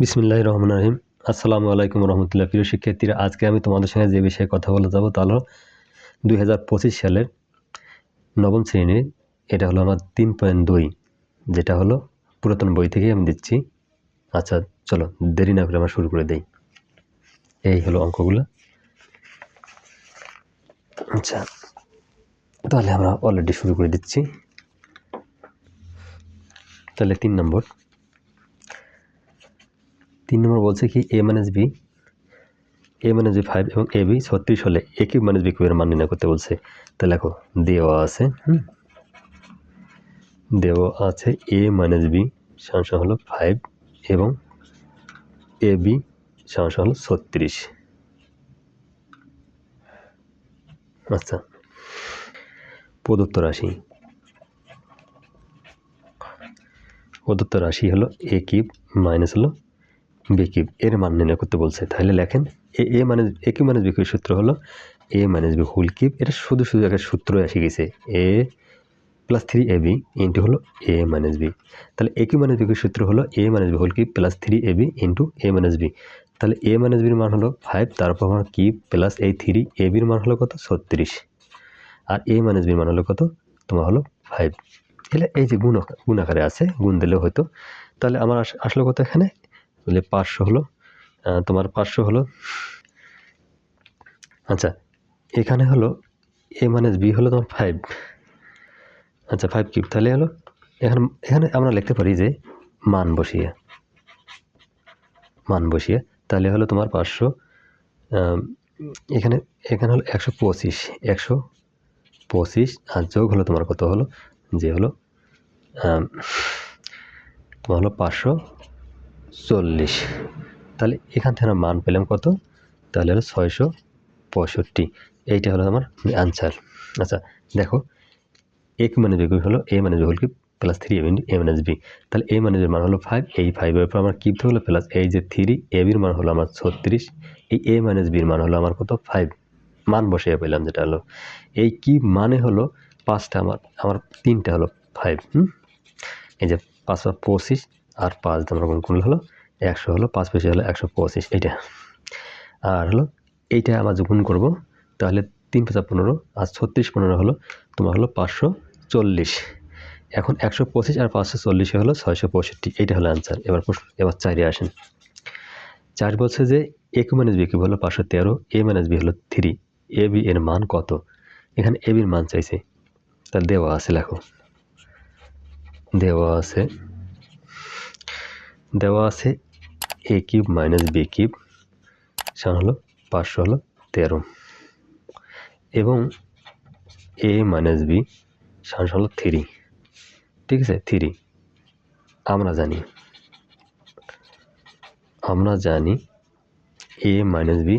বিসমিল্লাহ রহমান রহিম। আসসালামু আলাইকুম রহমতুল্লাহ। প্রিয় শিক্ষার্থীরা, আজকে আমি তোমাদের সঙ্গে যে বিষয়ে কথা বলে যাব তা হলো দুই হাজার পঁচিশ সালের নবম শ্রেণির এটা হলো আমার তিন পয়েন্ট দুই, যেটা হলো পুরাতন বই থেকেই আমি দিচ্ছি। আচ্ছা চলো, দেরি না করে আমরা শুরু করে দেই। এই হলো অঙ্কগুলো। আচ্ছা তাহলে আমরা অলরেডি শুরু করে দিচ্ছি। তাহলে তিন নম্বর। তিন নম্বর বলছে কি A minus B A minus B five এবং এ বি ছত্রিশ হলে এ কিউব মাইনাস বি কিউবের মান নির্ণয় করতে বলছে। তাহলে দেখো দেওয়া আছে। হুম। দেওয়া আছে এ মাইনাস বি সমস্যা হলো ফাইভ এবং এ বি সমস্যা হলো ছত্রিশ। আচ্ছা প্রদত্ত রাশি। প্রদত্ত রাশি হলো এ কিউব মাইনাস হলো বি কিউব এর মান নির্ণয় করতে বলছে। তাহলে লেখেন, এ এ মানে এ কিউব মাইনাস বিকিউর সূত্র হলো? A minus B whole cube এটা শুধু শুধু একটা সূত্র এসে গেছে। A plus three A B into হলো এ মাইনাস বি তাহলে A cube minus B cube সূত্র হলো? A minus B whole cube plus three A B into A minus B তাহলে এ মাইনাস বির মান হলো ফাইভ তারপর আমার কিউব প্লাস এই থ্রি এ বির মান হলো কত? ছত্রিশ। আর এ মাইনাস বির মান হলো কত? তোমার হলো ফাইভ তাহলে এই যে গুণ গুণ আকারে আছে, গুণ দিলেও হয়তো। তাহলে আমার আস- আসলো কত এখানে? তাহলে পাঁচশো হলো তোমার পাঁচশো হলো। আচ্ছা এখানে হলো এ মাইনাস বি হলো তোমার ফাইভ আচ্ছা ফাইভ কিউব তাহলে হলো এখানে এখানে আমরা লিখতে পারি যে মান বসিয়ে। মান বসিয়ে, তাহলে হলো তোমার পাঁচশো এখানে এখানে হলো একশো পঁচিশ একশো পঁচিশ, আর যোগ হলো তোমার কত হলো? যে হলো তোমার হলো পাঁচশো। চল্লিশ। তাহলে এখান থেকে আমরা মান পেলাম কত? তাহলে হলো ছয়শো পঁয়ষট্টি। এইটা হলো আমার আনসার আচ্ছা দেখো এক মানে বি হলো এ মানে whole cube plus three A A minus B তাহলে এ মানে মান হলো ফাইভ এই ফাইভের উপর আমার কিউব হলো প্লাস এই যে থ্রি এ বির মান হলো আমার ছত্রিশ। এই এ মাইনাস বির মান হলো আমার কত? ফাইভ মান বসিয়ে পেলাম যেটা হলো। এই কিউব মানে হলো? পাঁচটা আমার আমার তিনটা হলো ফাইভ হুম? এই যে পাঁচশো পঁচিশ আর পাঁচ দিয়ে আমরা গুণ করলে হলো একশো হলো পাঁচ বেশি হলো একশো পঁচিশ, এইটা। আর হলো এইটা আমরা যখন করব, তাহলে তিন পাঁচা পনেরো আর ছত্রিশ পনেরো হলো তোমার হলো পাঁচশো চল্লিশ। এখন একশো পঁচিশ আর পাঁচশো চল্লিশে হলো ছয়শো পঁয়ষট্টি, এইটা হলো অ্যান্সার এবার প্রশ্ন, এবার চারে আসেন। চার বলছে যে A cube minus B cube হলো পাঁচশো তেরো এ মাইনাস বি হলো থ্রি এ বি এর মান কত? এখানে এ বির মান চাইছে। তার দেওয়া আছে, লেখো। দেওয়া আছে দেওয়া আছে A cube minus B cube সমান হলো পাঁচশো হলো, তেরো। এবং এ মাইনাস বি সমান হলো থ্রি ঠিক আছে? থ্রি আমরা জানি আমরা জানি A minus B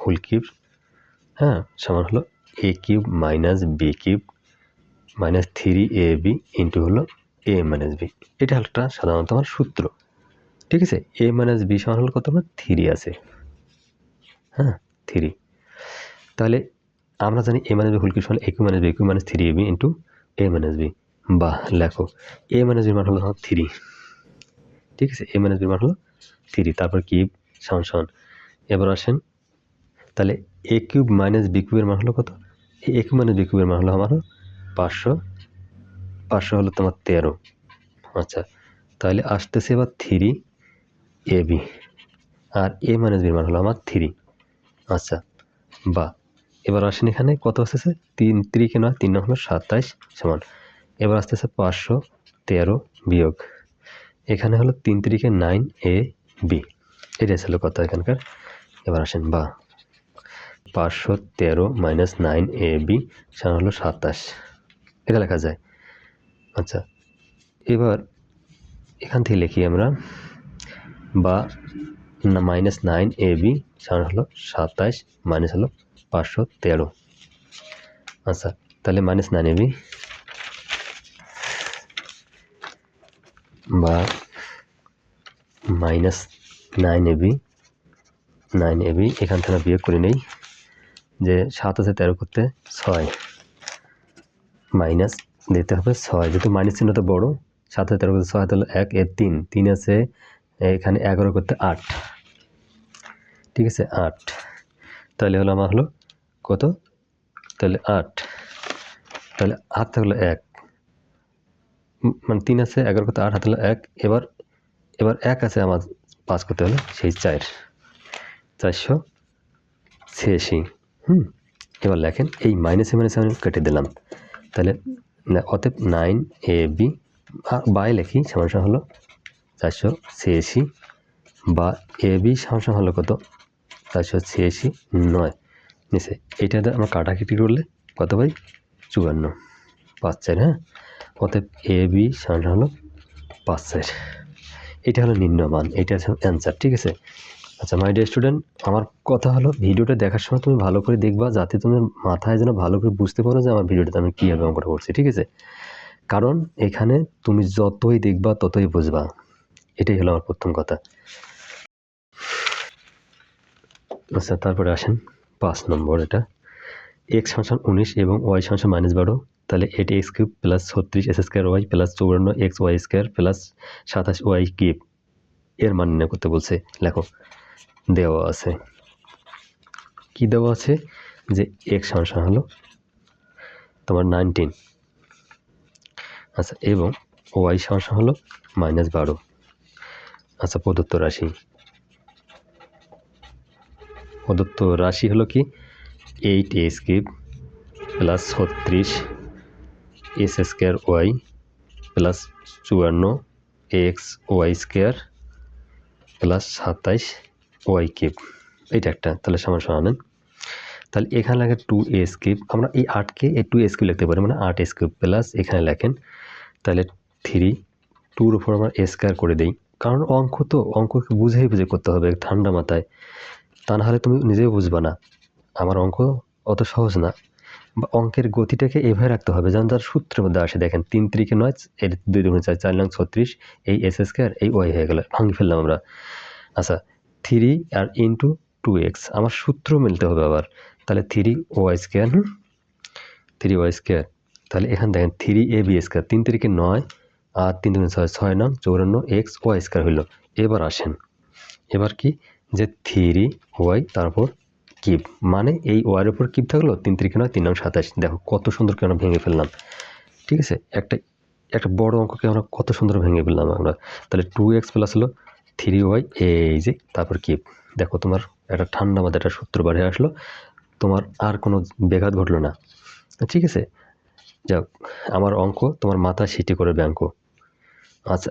whole cube হ্যাঁ সমান হলো A cube minus B cube minus three A B into হলো এ মাইনাস বি এটা একটা সাধারণত আমার সূত্র। ঠিক আছে? এ মাইনাস বি সমান হলো কত? আমার থ্রি আছে। হ্যাঁ থ্রি তাহলে আমরা জানি A minus B whole cube সমান A minus B cube minus three A B into A minus B বাহ, লেখো। এ মাইনাস বির মান হলো থ্রি ঠিক আছে? এ মাইনাস বির মান হলো থ্রি তারপর কিউব সমান সমান। এবার আসেন। তাহলে এ কিউব মাইনাস বি কিউবের মান হলো কত? এ কিউব মাইনাস বি কিউবের মান হলো আমার পাঁচশো। পাঁচশো হলো তোমার তেরো। আচ্ছা তাহলে আসতেছে এবার থ্রি এ বি আর এ মাইনাস বির মান হলো আমার থ্রি আচ্ছা বা, এবার আসেন এখানে কত আসতেছে? তিন ত্রিকে নয়, তিন নয় হলো সাতাইশ সমান। এবার আসতেছে পাঁচশো তেরো বিয়োগ। এখানে হলো তিন তিরিকে নাইন এ বি এটা ছিল কত এখানকার? এবার আসেন, বা, পাঁচশো তেরো মাইনাস নাইন এ বি সমান হলো সাতাশ। এটা লেখা যায়। আচ্ছা এবার এখান থেকে লিখি আমরা। বা মাইনাস নাইন এ বি সমান হলো সাতাশ মাইনাস হলো পাঁচশো তেরো। আচ্ছা তাহলে মাইনাস নাইন এ বি বা minus nine A B nine AB এখান থেকে বিয়োগ করে নেই, যে সাত আছে তেরো করতে ছয়। মাইনাস দিতে হবে ছয়, যেহেতু মাইনাস চিহ্নটা বড়, সাত আছে তেরো করতে ছয়, তাহলে এক, এর তিন। তিন আছে এখানে এগারো করতে আট। ঠিক আছে? আট। তাহলে হলো আমার হলো কত? তাহলে আট। তাহলে হাত থাকল এক। মানে তিন আছে, এগারো করতে আট, হাত হলো এক। এবার এবার এক আছে আমার পাস করতে হলো, সেই চার। চারশো ছিয়াশি। হুম? এবার লেখেন, এই মাইনাসে মাইনাসে আমি কেটে দিলাম। তাহলে অতএব নাইন এ বি বাই লেখি সমান হলো চারশো ছিয়াশি বা এ বি সমান হলো কত? চারশো ছিয়াশি নয়। নিচে এইটাতে আমরা কাটাকাটি করলে কত পাই? চুয়ান্ন। পাঁচ চার হ্যাঁ? অতএব এ বি সমান হলো পাঁচ চার। এটা হলো নিম্নমান। এটা অ্যান্সার ঠিক আছে? আচ্ছা মাই ডিয়ার স্টুডেন্ট আমার কথা হলো ভিডিওটা দেখার সময় তুমি ভালো করে দেখবা যাতে তোমার মাথায় যেন ভালো করে বুঝতে পারো যে আমার ভিডিওটাতে আমি কীভাবে অঙ্কটা করছি ঠিক আছে? কারণ এখানে তুমি যতই দেখবা ততই বুঝবা। এটাই হলো আমার প্রথম কথা। আচ্ছা তারপরে আসেন পাঁচ নম্বর এটা। এক্স ফাংশন উনিশ এবং ওয়াই ফাংশন মাইনাস বারো, তাহলে এটি এক্স কিউব প্লাস ছত্রিশ এস স্কোয়ার ওয়াই প্লাস চৌরান্ন এক্স ওয়াই স্কোয়ার প্লাস সাতাশ ওয়াই কিউব এর মান নির্ণয় করতে বলছে, লেখো, দেওয়া আছে। কি দেওয়া আছে? যে এক্স ফাংশন হলো তোমার নাইনটিন আচ্ছা এবং ওয়াই ফাংশন হলো মাইনাস বারো। আচ্ছা প্রদত্ত রাশি। প্রদত্ত রাশি হলো কি? এইট এস কিউব প্লাস ছত্রিশ এস স্কোয়ার ওয়াই প্লাস চুয়ান্ন এক্স ওয়াই স্কোয়ার প্লাস সাতাইশ ওয়াই কিউব। এইটা একটা, তাহলে সমান সমানেন তাহলে এখানে লাগে টু এ কিউব আমরা এই আটকে এই টু এস কিউব লিখতে পারি মানে আট এস প্লাস এখানে লেখেন। তাহলে থ্রি, টুর উপর আমরা স্কোয়ার করে দিই। কারণ অঙ্ক তো, অঙ্ককে বুঝেই বুঝে করতে হবে, ঠান্ডা মাথায়। তা না হলে তুমি নিজেও বুঝবা না। আমার অঙ্ক অত সহজ না। বা অঙ্কের গতিটাকে এভাবে রাখতে হবে যেমন তার সূত্রের মধ্যে আসে। দেখেন, তিন তিরিকে নয়, এর দুই দুগুণ চার চার নং ছত্রিশ, এই এস স্কোয়ার এই ওয়াই হয়ে গেল, ভাঙি ফেললাম আমরা। আচ্ছা থ্রি আর ইন্টু টু এক্স আমার সূত্র মিলতে হবে আবার। তাহলে three y square three y square তাহলে এখানে দেখেন থ্রি এ বি স্কোয়ার তিন তিরিকে নয় আর তিন দুগুণ ছয় ছয় নং চৌরান্ন এক্স ওয়াই স্কোয়ার হইল। এবার আসেন। এবার কি? যে থ্রি, ওয়াই, তারপর কিপ মানে এই ওয়ার উপর কিপ থাকল তিন তিরিকে নয়, তিন নং সাতাশ। দেখো, কত সুন্দর আমরা ভেঙে ফেললাম। ঠিক আছে? একটা একটা বড় অঙ্ককে আমরা কত সুন্দর ভেঙে ফেললাম আমরা। তাহলে টু এক্স প্লাস হলো থ্রি, ওয়াই, এই যে, তারপর কিপ দেখো, তোমার একটা ঠান্ডা মাথায় একটা সূত্র বাড়ি আসলো। তোমার আর কোনো ব্যাঘাত ঘটলো না। ঠিক আছে? যাক, আমার অঙ্ক তোমার মাথা সিটি করে ব্যাঙ্ক আচ্ছা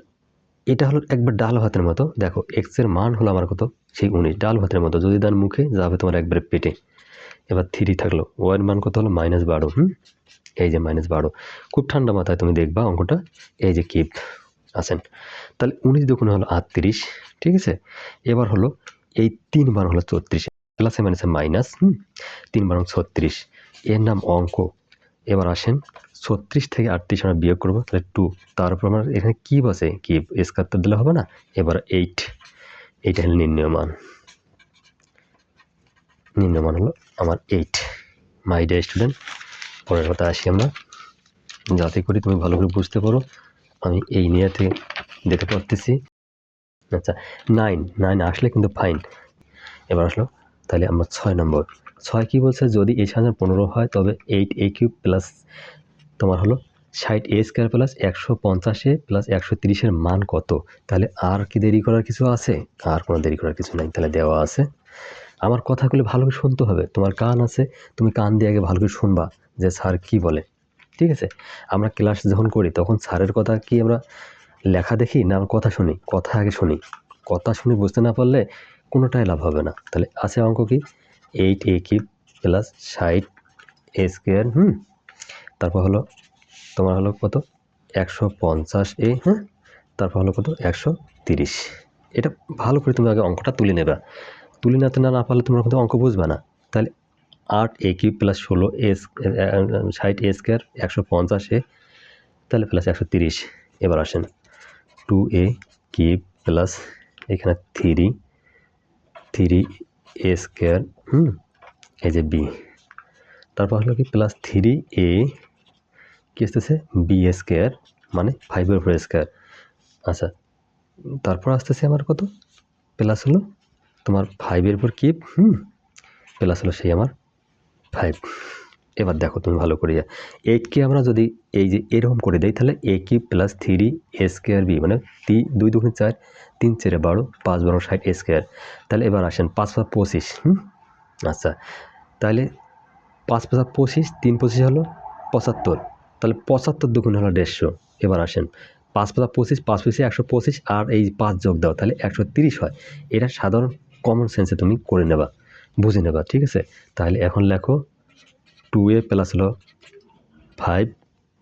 এটা হলো একবার ডাল ভাতের মতো। দেখো এক্সের মান হলো আমার কত? সেই উনিশ, ডাল ভাতের মতো। যদি তার মুখে যাবে তোমার একবারে পেটে। এবার থ্রি থাকল। ওয়ার মান কত হলো? মাইনাস বারো, হুম? এই যে মাইনাস বারো। খুব ঠান্ডা মাথায় তুমি দেখবা অঙ্কটা। এই যে কিপ আছেন তাহলে উনিশ দুগুণ হলো আটত্রিশ, ঠিক আছে? এবার হলো, এই তিন বার হলো চৌত্রিশ। প্লাসে মাইনাসে মাইনাস হুম? তিন বার ছত্রিশ। এর নাম অঙ্ক। এবার আসেন, ছত্রিশ থেকে আটত্রিশ আমরা বিয়োগ করব, তাহলে টু তারপর আমার এখানে কি বসে কি স্কাত্তর দিলে হবে না? এবার এইট এইটা হলো নির্ণয় মান নির্ণয় মান হলো আমার এইট মাই ডে স্টুডেন্ট পরের কথা আসি আমরা। যাতে করে তুমি ভালো করে বুঝতে পারো, আমি এই নিয়েতে দেখতে পারতেছি আচ্ছা নাইন নাইন আসলে কিন্তু ফাইন এবার আসলো, তাহলে আমরা ছয় নম্বর। ছয় কি বলছে? যদি এই সাথে পনেরো হয়, তবে এইট এ কিউব প্লাস তোমার হলো ষাট এ স্কোয়ার প্লাস একশো পঞ্চাশে প্লাস একশো তিরিশের মান কত? তাহলে আর কি দেরি করার কিছু আছে? আর কোনো দেরি করার কিছু নাই, তাহলে দেওয়া আছে। আমার কথাগুলো ভালো করে শুনতে হবে। তোমার কান আছে, তুমি কান দিয়ে আগে ভালো করে শুনবা যে স্যার কি বলে। ঠিক আছে? আমরা ক্লাস যখন করি, তখন স্যারের কথা কি আমরা লেখা দেখি না আমরা কথা শুনি? কথা আগে শুনি। কথা শুনে বুঝতে না পারলে কোনোটাই লাভ হবে না। তাহলে আছে অঙ্ক কি? এইট এ কিউব প্লাস ষাট এ স্কোয়ার হুম? তারপর হলো, তোমার হলো কত? একশো পঞ্চাশ এ হ্যাঁ তারপর হলো কত? একশো তিরিশ। এটা ভালো করে তুমি আগে অঙ্কটা তুলে নেবা। তুলে নিতে না না পারলে তোমরা কিন্তু অঙ্ক বুঝবে না। তাহলে আট এ কিউব প্লাস ষোলো এ ষাট এ স্কোয়ার একশো পঞ্চাশ এ তাহলে প্লাস একশো তিরিশ। এবার আসেন। টু এ কিউব প্লাস এখানে থ্রি থ্রি এ স্কোয়ার হুম, এই যে বি তারপর হলো কি প্লাস থ্রি এ কি আসতেছে? বি স্কোয়ার মানে ফাইভের উপর স্কোয়ার আচ্ছা তারপর আসতেছে আমার কত? প্লাস হলো তোমার ফাইভের উপর কিপ হুম প্লাস হলো সেই আমার ফাইভ এবার দেখো তুমি ভালো করে যা এইটকে আমরা যদি এই যে এরকম করে দেই, তাহলে A cube plus three A square B মানে তি দুই দুগুণ চার, তিন চারে বারো, পাঁচ বারো ষাট এ স্কোয়ার তাহলে এবার আসেন পাঁচ পাঁচ পঁচিশ, হুম? আচ্ছা তাহলে পাঁচ পাঁচ পঁচিশ, তিন পঁচিশ হলো পঁচাত্তর। তাহলে পঁচাত্তর দুগুণ হলো দেড়শো। এবার আসেন, পাঁচ পাঁচ পঁচিশ, পাঁচ পঁচিশে একশো পঁচিশ, আর এই পাঁচ যোগ দাও, তাহলে একশো তিরিশ হয়। এটা সাধারণ কমন সেন্সে তুমি করে নেবা, বুঝে নেবা, ঠিক আছে? তাহলে এখন লেখো টু এ প্লাস হলো ফাইভ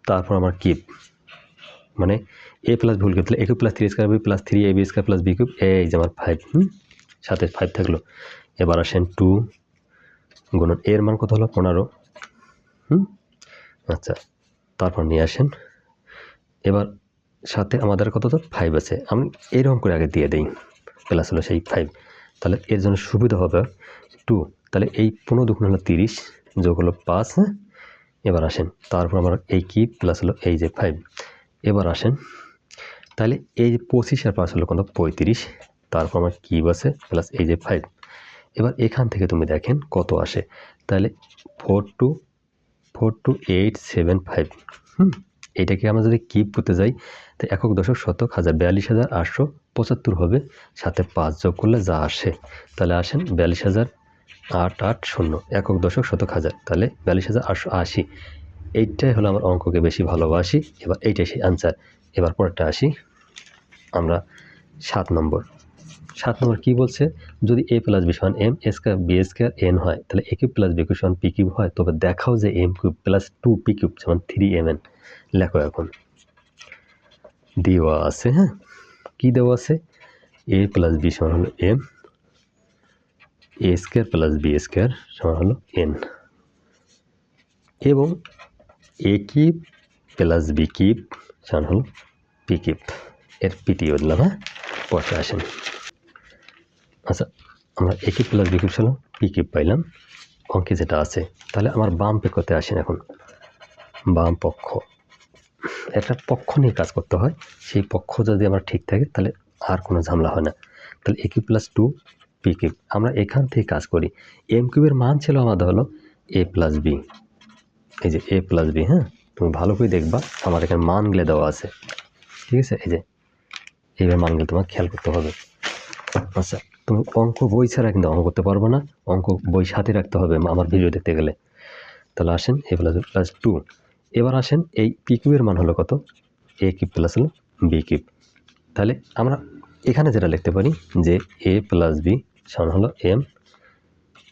তারপর আমার কিপ মানে এ প্লাস ভুল করতে A cube plus three square B plus three A B square plus B cube এই যে আমার ফাইভ সাথে ফাইভ থাকল। এবার আসেন টু গুণন এর মান কত হলো? পনেরো, হুম? আচ্ছা তারপর নিয়ে আসেন। এবার সাথে আমাদের কত তো ফাইভ আছে। আমি এরকম করে আগে দিয়ে দিই। প্লাস হলো সেই ফাইভ তাহলে এর জন্য সুবিধা হবে টু তাহলে এই পনেরো দুগুণ হলো তিরিশ। যোগ হলো পাঁচ হ্যাঁ? এবার আসেন, তারপর আমার এই কি প্লাস হলো এই যে ফাইভ এবার আসেন, তাহলে এই যে পঁচিশ আর পাঁচ হলো কত? পঁয়ত্রিশ। তারপর আমার কিউব আছে প্লাস এই যে ফাইভ এবার এখান থেকে তুমি দেখেন কত আসে। তাহলে four two four two eight seven five হুম? এটাকে আমরা যদি কিপ করতে যাই, তো একক দশক শতক হাজার বিয়াল্লিশ হাজার আটশো পঁচাত্তর হবে। সাথে পাঁচ যোগ করলে যা আসে। তাহলে আসেন বিয়াল্লিশ হাজার আট আট, শূন্য, একক দশক শতক হাজার, তাহলে বিয়াল্লিশ হাজার আটশো আশি। এইটাই হলো আমার অঙ্ককে বেশি ভালোবাসি, এবার এইটাই সেই আনসার এবার পরেরটা আসি, আমরা সাত নম্বর। সাত নম্বর কী বলছে? যদি এ প্লাস বি সমান M A square B square N হয়, তাহলে A cube plus B cube সমান পি কিউব হয়, তবে দেখাও যে M cube plus two P cube সমান থ্রি এম এন লেখো এখন। দেওয়া আছে হ্যাঁ? কী দেওয়া আছে? এ প্লাস বি সমান হলো M A square plus B square সমান হলো এন এবং A cube plus B cube সমান হলো পি কিউব এর পিটি বললাম হ্যাঁ? পরে আসেন। আচ্ছা আমরা A cube plus B cube ছিল পি কিউব পাইলাম। অঙ্কে যেটা আছে, তাহলে আমার বাম পেকতে আসেন এখন। বাম পক্ষ। একটা পক্ষ নিয়ে কাজ করতে হয়। সেই পক্ষ যদি আমার ঠিক থাকে, তাহলে আর কোনো ঝামেলা হয় না। তাহলে A cube plus two P cube আমরা এখান থেকে কাজ করি। এম কিউবের মান ছিল আমাদের হলো এ প্লাস বি এই যে এ প্লাস বি হ্যাঁ? তুমি ভালো করে দেখবা, আমার এখানে মানগুলো দেওয়া আছে। ঠিক আছে? এই যে, এইবার মানগুলো তোমার খেয়াল করতে হবে। আচ্ছা তুমি অঙ্ক বই ছাড়া কিন্তু অঙ্ক করতে পারব না। অঙ্ক বই সাথে রাখতে হবে আমার ভিডিও দেখতে গেলে। তাহলে আসেন এ প্লাস প্লাস টু এবার আসেন এই পি মান হলো কত? এ কিউব প্লাস হলো বি কিউব তাহলে আমরা এখানে যেটা লিখতে পারি যে এ প্লাস বি সমান হলো M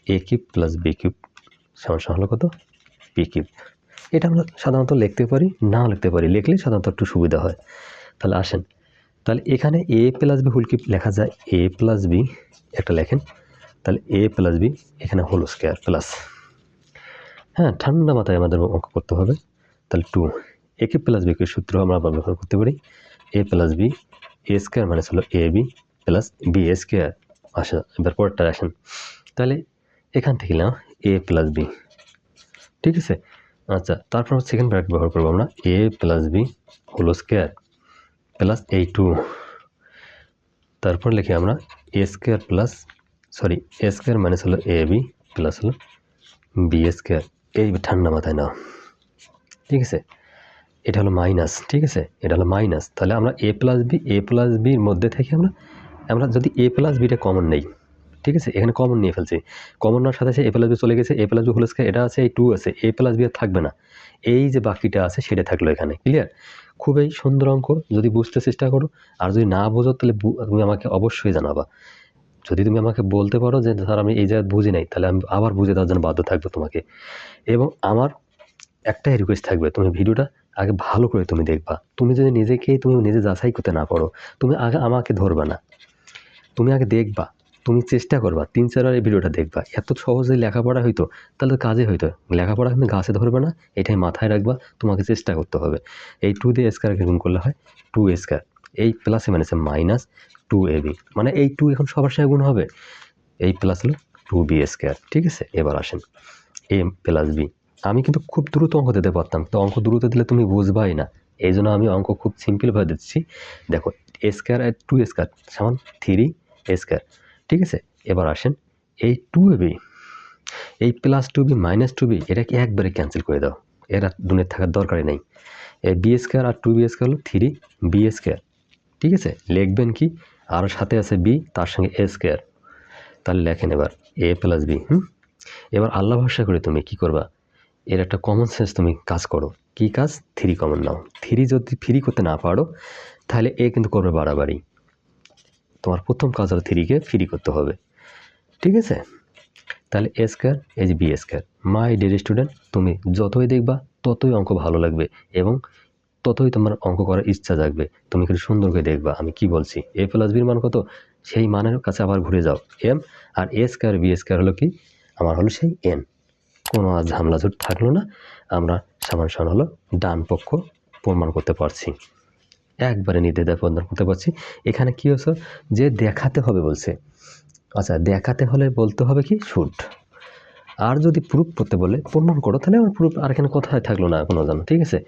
A cube plus B cube সমান সমান হলো কত? P cube. এটা আমরা সাধারণত লিখতে পারি, নাও লিখতে পারি। লিখলে সাধারণত একটু সুবিধা হয়। তাহলে আসেন, তাহলে এখানে A plus B whole cube লেখা যায় এ প্লাস বি একটা লেখেন, তাহলে এ প্লাস বি এখানে হোল স্কোয়ার প্লাস হ্যাঁ ঠান্ডা মাথায় আমাদের অঙ্ক করতে হবে। তাহলে two A cube plus B বিকে সূত্র আমরা ব্যবহার করতে পারি। A plus B A square মানে হলো A B plus B A square আসা, এবার পরেরটা আসেন। তাহলে এখান থেকে না এ প্লাস বি ঠিক আছে? আচ্ছা তারপর সেকেন্ড ব্র্যাকেট ব্যবহার করব আমরা। A plus B whole square plus এই টু তারপর লিখি আমরা A square plus sorry A square minus হলো এ বি প্লাস হলো বি স্কোয়ার এই ঠান্ডা মাথায় নাও। ঠিক আছে? এটা হলো মাইনাস ঠিক আছে? এটা হলো মাইনাস তাহলে আমরা A plus B A plus বির মধ্যে থেকে আমরা আমরা যদি এ প্লাস বিটা কমন নেই, ঠিক আছে? এখানে কমন নিয়ে ফেলছি। কমন নেওয়ার সাথে এ প্লাস বি চলে গেছে A plus B whole square এটা আছে এই টু আছে এ প্লাস বি আর থাকবে না। এই যে বাকিটা আছে, সেটা থাকল এখানে ক্লিয়ার খুবই সুন্দর অঙ্ক, যদি বুঝতে চেষ্টা করো। আর যদি না বোঝো, তাহলে তুমি আমাকে অবশ্যই জানাবা। যদি তুমি আমাকে বলতে পারো যে, স্যার, আমি এই জায়গায় বুঝি নাই, তাহলে আমি আবার বুঝে দেওয়ার জন্য বাধ্য থাকব তোমাকে। এবং আমার একটাই রিকোয়েস্ট থাকবে, তুমি ভিডিওটা আগে ভালো করে তুমি দেখবা। তুমি যদি নিজেকে, তুমি নিজে যাচাই করতে না পারো, তুমি আগে আমাকে ধরবে না। তুমি আগে দেখবা, তুমি চেষ্টা করবা, তিন চারবার এই ভিডিওটা দেখবা। এত সহজে লেখাপড়া হইতো, তাহলে কাজে হইতো। লেখাপড়া কিন্তু গাছে ধরবে না, এটাই মাথায় রাখবা, তোমাকে চেষ্টা করতে হবে। এই টু দিয়ে স্কোয়ারকে গুণ করলে হয় টু স্কোয়ার এই প্লাসে মাইনাসে মাইনাস টু এ বি মানে এই টু এখন সবার সাথে গুণ হবে। এই প্লাস হলো টু বি স্কোয়ার ঠিক আছে? এবার আসেন। এ প্লাস বি আমি কিন্তু খুব দ্রুত অঙ্ক দিতে পারতাম, তো অঙ্ক দ্রুত দিলে তুমি বুঝবাই না। এই জন্য আমি অঙ্ক খুব সিম্পলভাবে দিচ্ছি। দেখো স্কোয়ার আর টু স্কোয়ার সমান থ্রি এ স্কোয়ার। ঠিক আছে? এবার আসেন এই টু বি এই plus two B minus two B এটাকে একবারে ক্যান্সেল করে দাও। এরা দুনের থাকার দরকারই নেই। এই বি স্কোয়ার আর টু বি স্কোয়ার হলো থ্রি বি স্কোয়ার ঠিক আছে? লিখবেন কি? আর সাথে আছে বি তার সঙ্গে এ স্কোয়ার তাহলে লেখেন এবার এ প্লাস বি হুম? এবার আল্লাহ ভরসা করে তুমি কি করবা? এর একটা কমন সেন্স তুমি কাজ করো। কি কাজ? থ্রি কমন নাও। থ্রি যদি ফ্রি করতে না পারো, তাহলে এ কিন্তু করবে বাড়াবাড়ি। তোমার প্রথম কাজ হলো থ্রিকে ফ্রি করতে হবে। ঠিক আছে? তাহলে এ স্কোয়ার যে B square my dear student তুমি যতই দেখবা, ততই অঙ্ক ভালো লাগবে এবং ততই তোমার অঙ্ক করার ইচ্ছা জাগবে। তুমি কিন্তু সুন্দর করে দেখবা, আমি কি বলছি? এ প্লাস বির মান কত? সেই মানের কাছে আবার ঘুরে যাও এম আর এ স্কোয়ার বি স্কোয়ার হলো কি? আমার হলো সেই এন কোনো আর ঝামেলা ঝুট থাকল না। আমরা সমান সমান হলো ডান পক্ষ প্রমাণ করতে পারছি। একবারে নির্দ্বিধায় প্রদান করতে পারছি এখানে কী হচ্ছে যে দেখাতে হবে বলছে। আচ্ছা দেখাতে হলে বলতে হবে কি? শুট। আর যদি প্রুফ করতে বলে প্রমাণ করো, তাহলে আমার প্রুফ আর এখানে কোথায় থাকল না কোনো জানো ঠিক আছে?